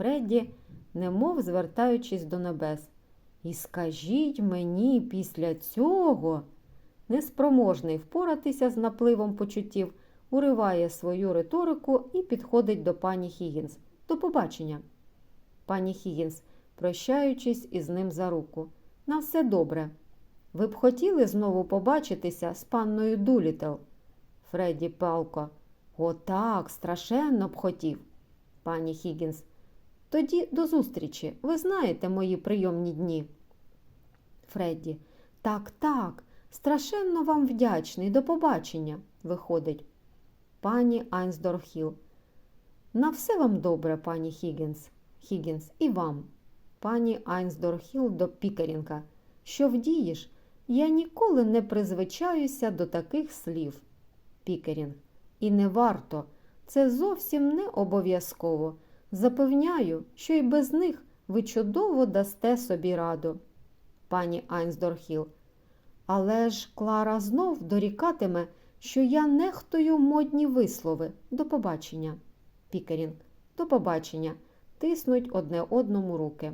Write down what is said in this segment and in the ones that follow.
Фредді, немов звертаючись до небес. І скажіть мені після цього, неспроможний впоратися з напливом почуттів, уриває свою риторику і підходить до пані Хіггінс. До побачення. Пані Хіггінс, прощаючись із ним за руку. На все добре. Ви б хотіли знову побачитися з панною Дулітел? Фредді палко. О, так, страшенно б хотів. Пані Хіггінс. Тоді до зустрічі. Ви знаєте мої прийомні дні. Фредді. Так, так, страшенно вам вдячний. До побачення. Виходить. Пані Айнсдорхіл. На все вам добре, пані Хіггінс. Хіггінс, і вам. Пані Айнсдорхіл до Пікерінга. Що вдієш? Я ніколи не призвичаюся до таких слів. Пікерінг. І не варто. Це зовсім не обов'язково. Запевняю, що й без них ви чудово дасте собі раду. Пані Айнсдорхіл. Але ж Клара знов дорікатиме, що я нехтую модні вислови. До побачення. Пікерінг. До побачення. Тиснуть одне одному руки.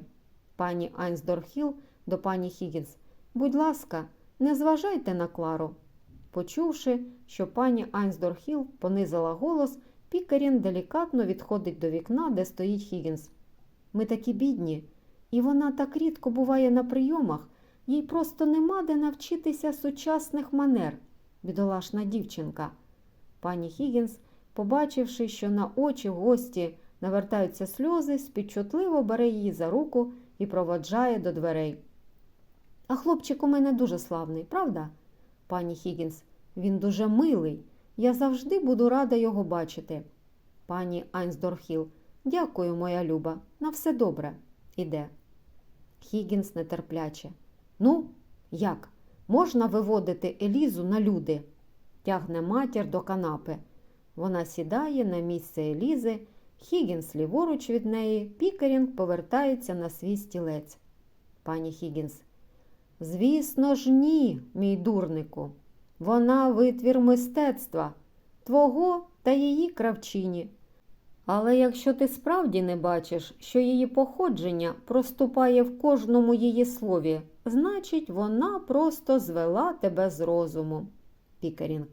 Пані Айнсдорхіл до пані Хіггінс. Будь ласка, не зважайте на Клару. Почувши, що пані Айнсдорхіл понизила голос, Пікерін делікатно відходить до вікна, де стоїть Хіггінс. Ми такі бідні, і вона так рідко буває на прийомах, їй просто нема де навчитися сучасних манер, бідолашна дівчинка. Пані Хіггінс, побачивши, що на очі гості навертаються сльози, спідчутливо бере її за руку і проводжає до дверей. А хлопчик у мене дуже славний, правда? Пані Хіггінс, він дуже милий. Я завжди буду рада його бачити. Пані Айнсдорхіл, дякую, моя люба, на все добре. Іде. Хіггінс нетерпляче. Ну, як? Можна виводити Елізу на люди? Тягне матір до канапи. Вона сідає на місце Елізи, Хіггінс ліворуч від неї, Пікерінг повертається на свій стілець. Пані Хіггінс. Звісно ж, ні, мій дурнику. Вона витвір мистецтва, твого та її кравчині. Але якщо ти справді не бачиш, що її походження проступає в кожному її слові, значить, вона просто звела тебе з розуму. Пікерінг.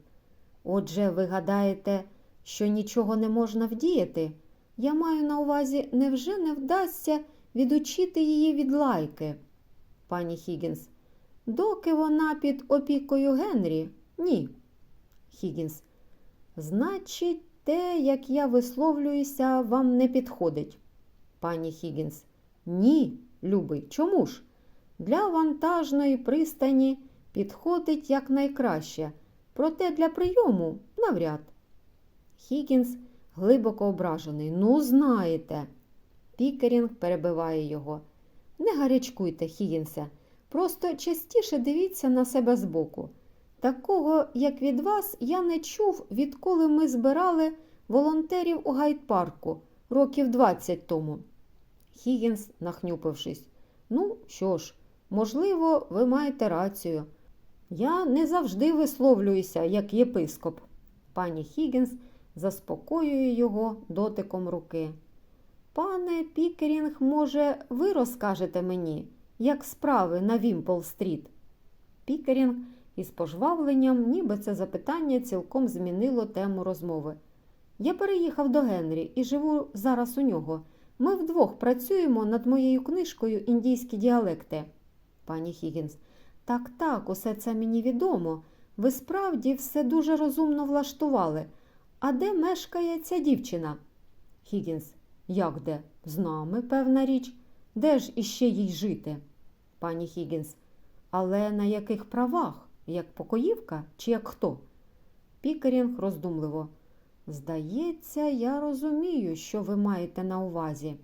Отже, ви гадаєте, що нічого не можна вдіяти? Я маю на увазі, невже не вдасться відучити її від лайки? Пані Хіггінс. Доки вона під опікою Генрі? Ні. Хіггінс. Значить, те, як я висловлююся, вам не підходить. Пані Хіггінс. Ні, любий, чому ж? Для вантажної пристані підходить якнайкраще, проте для прийому навряд. Хіггінс глибоко ображений. Ну, знаєте. Пікерінг перебиває його. Не гарячкуйте, Хіггінсе. Просто частіше дивіться на себе збоку. Такого, як від вас, я не чув, відколи ми збирали волонтерів у гайд-парку років 20 тому. Хіггінс, нахнюпившись. Ну, що ж, можливо, ви маєте рацію. Я не завжди висловлююся, як єпископ. Пані Хіггінс заспокоює його дотиком руки. Пане Пікерінг, може, ви розкажете мені, як справи на Вімпл-стріт? Пікерінг із пожвавленням, ніби це запитання цілком змінило тему розмови. Я переїхав до Генрі і живу зараз у нього. Ми вдвох працюємо над моєю книжкою Індійські діалекти. Пані Хіггінс, так, так, усе це мені відомо. Ви справді все дуже розумно влаштували. А де мешкає ця дівчина? Хіггінс, як де? З нами, певна річ. Де ж іще їй жити? Пані Хіггінс, але на яких правах? Як покоївка чи як хто? Пікерінг роздумливо. Здається, я розумію, що ви маєте на увазі.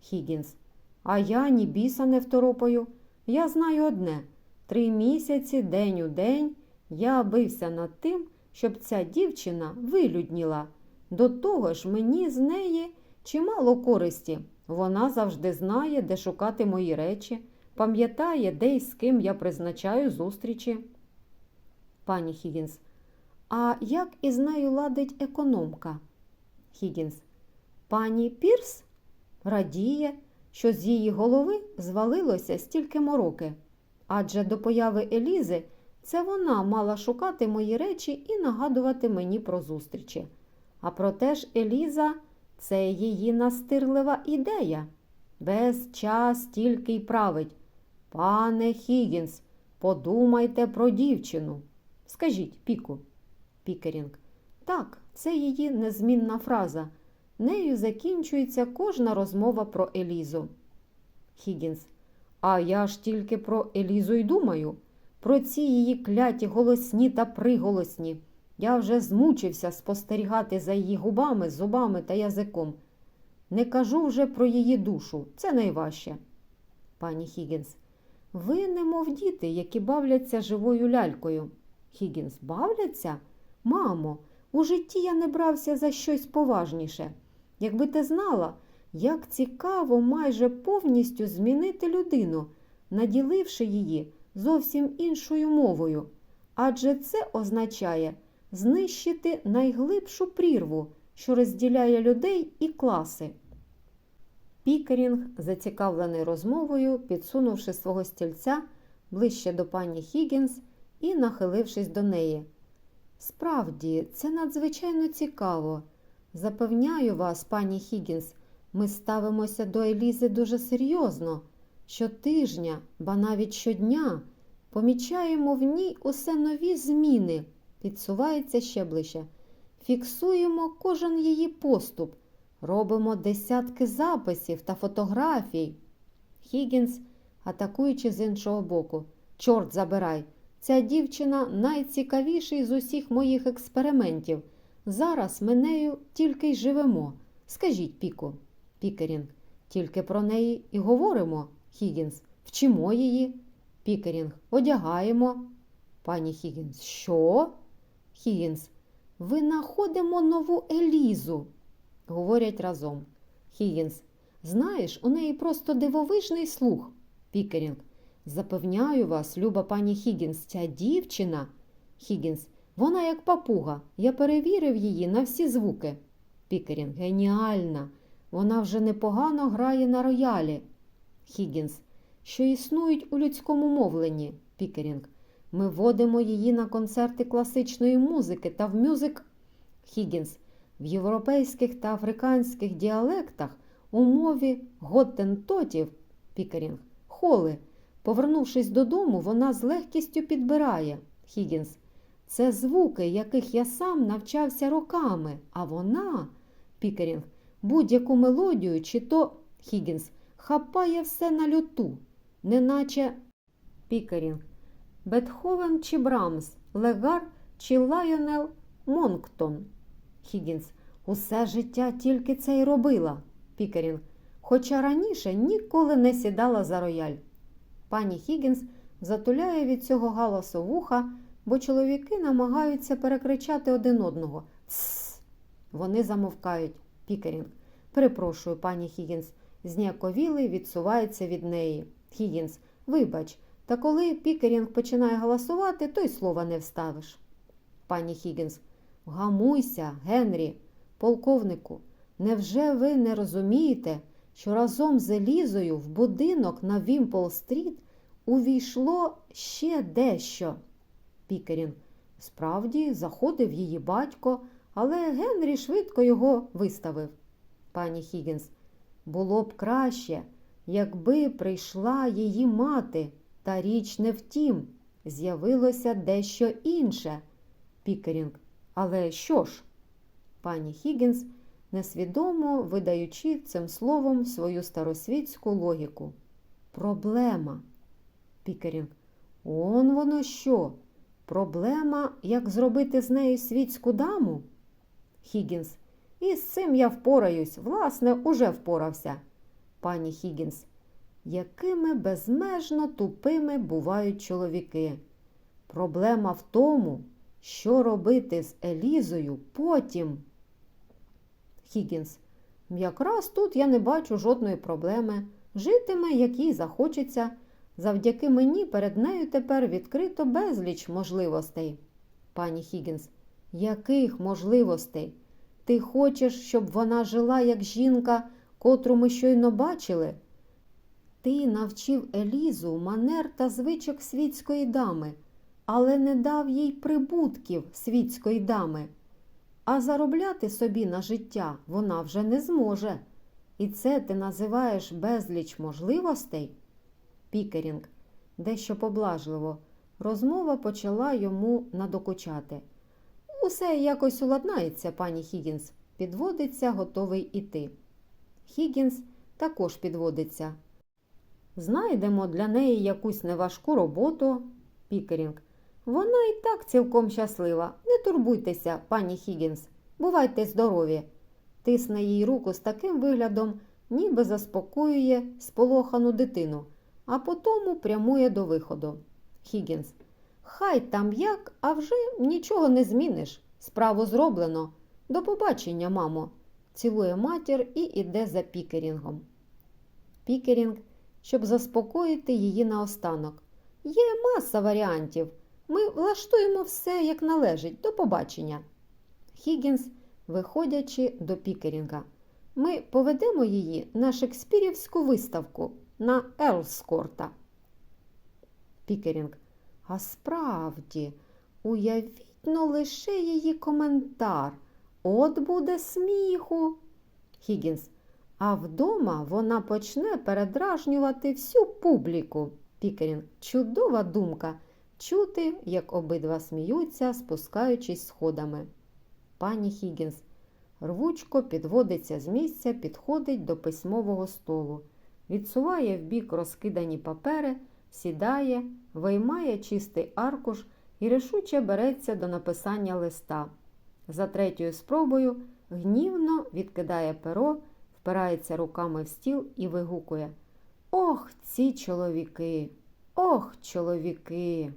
Хіггінс. А я ні біса не второпаю. Я знаю одне три місяці, день у день, я бився над тим, щоб ця дівчина вилюдніла. До того ж, мені з неї чимало користі. Вона завжди знає, де шукати мої речі, пам'ятає, де і з ким я призначаю зустрічі. Пані Хіггінс. А як із нею ладить економка? Хіггінс. Пані Пірс? радіє, що з її голови звалилося стільки мороки. Адже до появи Елізи це вона мала шукати мої речі і нагадувати мені про зустрічі. А проте ж Еліза це її настирлива ідея. Весь час тільки й править. Пане Хігінс, подумайте про дівчину. Скажіть, Піку. Пікерінг. Так, це її незмінна фраза. Нею закінчується кожна розмова про Елізу. Хігінс. А я ж тільки про Елізу й думаю. Про ці її кляті голосні та приголосні. Я вже змучився спостерігати за її губами, зубами та язиком. Не кажу вже про її душу, це найважче. Пані Хігінс. Ви немов діти, які бавляться живою лялькою. Хігінс, бавляться? Мамо, у житті я не брався за щось поважніше. Якби ти знала, як цікаво майже повністю змінити людину, наділивши її зовсім іншою мовою. Адже це означає знищити найглибшу прірву, що розділяє людей і класи. Пікерінг, зацікавлений розмовою, підсунувши свого стільця ближче до пані Хіггінс і нахилившись до неї. Справді, це надзвичайно цікаво. Запевняю вас, пані Хіггінс, ми ставимося до Елізи дуже серйозно. Щотижня, ба навіть щодня, помічаємо в ній усе нові зміни, підсувається ще ближче. Фіксуємо кожен її поступ, робимо десятки записів та фотографій. Хіггінс, атакуючи з іншого боку. Чорт забирай! Ця дівчина найцікавіший з усіх моїх експериментів. Зараз ми нею тільки й живемо. Скажіть, Піку, Пікерінг, тільки про неї і говоримо, Хігінс, вчимо її. Пікерінг, одягаємо. Пані Хігінс, що? Хігінс, винаходимо нову Елізу. Говорять разом. Хігінс, знаєш, у неї просто дивовижний слух. Пікерінг, запевняю вас, люба пані Хігінс, ця дівчина. Хігінс, вона як папуга. Я перевірив її на всі звуки. Пікерінг, геніальна. Вона вже непогано грає на роялі. Хіггінс, що існують у людському мовленні. Пікерінг. Ми водимо її на концерти класичної музики та в мюзик. Хіггінс. В європейських та африканських діалектах у мові готтентотів Пікерінг. Холи. Повернувшись додому, вона з легкістю підбирає. Хіггінс. Це звуки, яких я сам навчався роками, а вона, Пікерінг, будь-яку мелодію, чи то Хіггінс, хапає все на люту, неначе Пікерінг, Бетховен чи Брамс, Легар чи Лайонел Монктон. Хіггінс, усе життя тільки це й робила. Пікерінг, хоча раніше ніколи не сідала за рояль. Пані Хіггінс затуляє від цього галасу вуха, бо чоловіки намагаються перекричати один одного. Тсс. Вони замовкають. Пікерінг. Перепрошую, пані Хіггінс. Зніяковілий відсувається від неї. Хіггінс, вибач, та коли Пікерінг починає голосувати, то й слова не вставиш. Пані Хіггінс, вгамуйся, Генрі, полковнику, невже ви не розумієте, що разом з Елізою в будинок на Вімпол-стріт увійшло ще дещо? Пікерінг. Справді, заходив її батько, але Генрі швидко його виставив. Пані Хіггінс, було б краще, якби прийшла її мати, та річ не втім, з'явилося дещо інше. Пікерінг. Але що ж? Пані Хіггінс, несвідомо видаючи цим словом свою старосвітську логіку. Проблема. Пікерінг. Он воно що? Проблема, як зробити з нею світську даму? Хіггінс. І з цим я впораюсь, власне, уже впорався. Пані Хіггінс. Якими безмежно тупими бувають чоловіки. Проблема в тому, що робити з Елізою потім. Хіггінс. Якраз тут я не бачу жодної проблеми. Житиме, як їй захочеться. Завдяки мені перед нею тепер відкрито безліч можливостей. Пані Хіггінс, яких можливостей? Ти хочеш, щоб вона жила як жінка котру ми щойно бачили. Ти навчив Елізу манер та звичок світської дами, але не дав їй прибутків світської дами. А заробляти собі на життя вона вже не зможе. І це ти називаєш безліч можливостей? Пікерінг, дещо поблажливо. Розмова почала йому надокучати. Усе якось уладнається, пані Хіггінс. Підводиться, готовий іти. Хіггінс також підводиться. Знайдемо для неї якусь неважку роботу. Пікерінг. Вона і так цілком щаслива. Не турбуйтеся, пані Хіггінс. Бувайте здорові. Тисне їй руку з таким виглядом, ніби заспокоює сполохану дитину, а потому прямує до виходу. Хіггінс. Хай там як, а вже нічого не зміниш. Справу зроблено. До побачення, мамо. Цілує матір і іде за пікерінгом. Пікерінг, щоб заспокоїти її наостанок. Є маса варіантів. Ми влаштуємо все як належить. До побачення. Хіггінс, виходячи до пікерінга. Ми поведемо її на шекспірівську виставку на Ерлскорта. Пікерінг. А справді, уявіть но лише її коментар. От буде сміху. Хіггінс. А вдома вона почне передражнювати всю публіку. Пікерінг. Чудова думка. Чути, як обидва сміються, спускаючись сходами. Пані Хіггінс. Рвучко підводиться з місця, підходить до письмового столу, відсуває вбік розкидані папери, сідає, виймає чистий аркуш і рішуче береться до написання листа. За третьою спробою гнівно відкидає перо, впирається руками в стіл і вигукує Ох, ці чоловіки! Ох, чоловіки!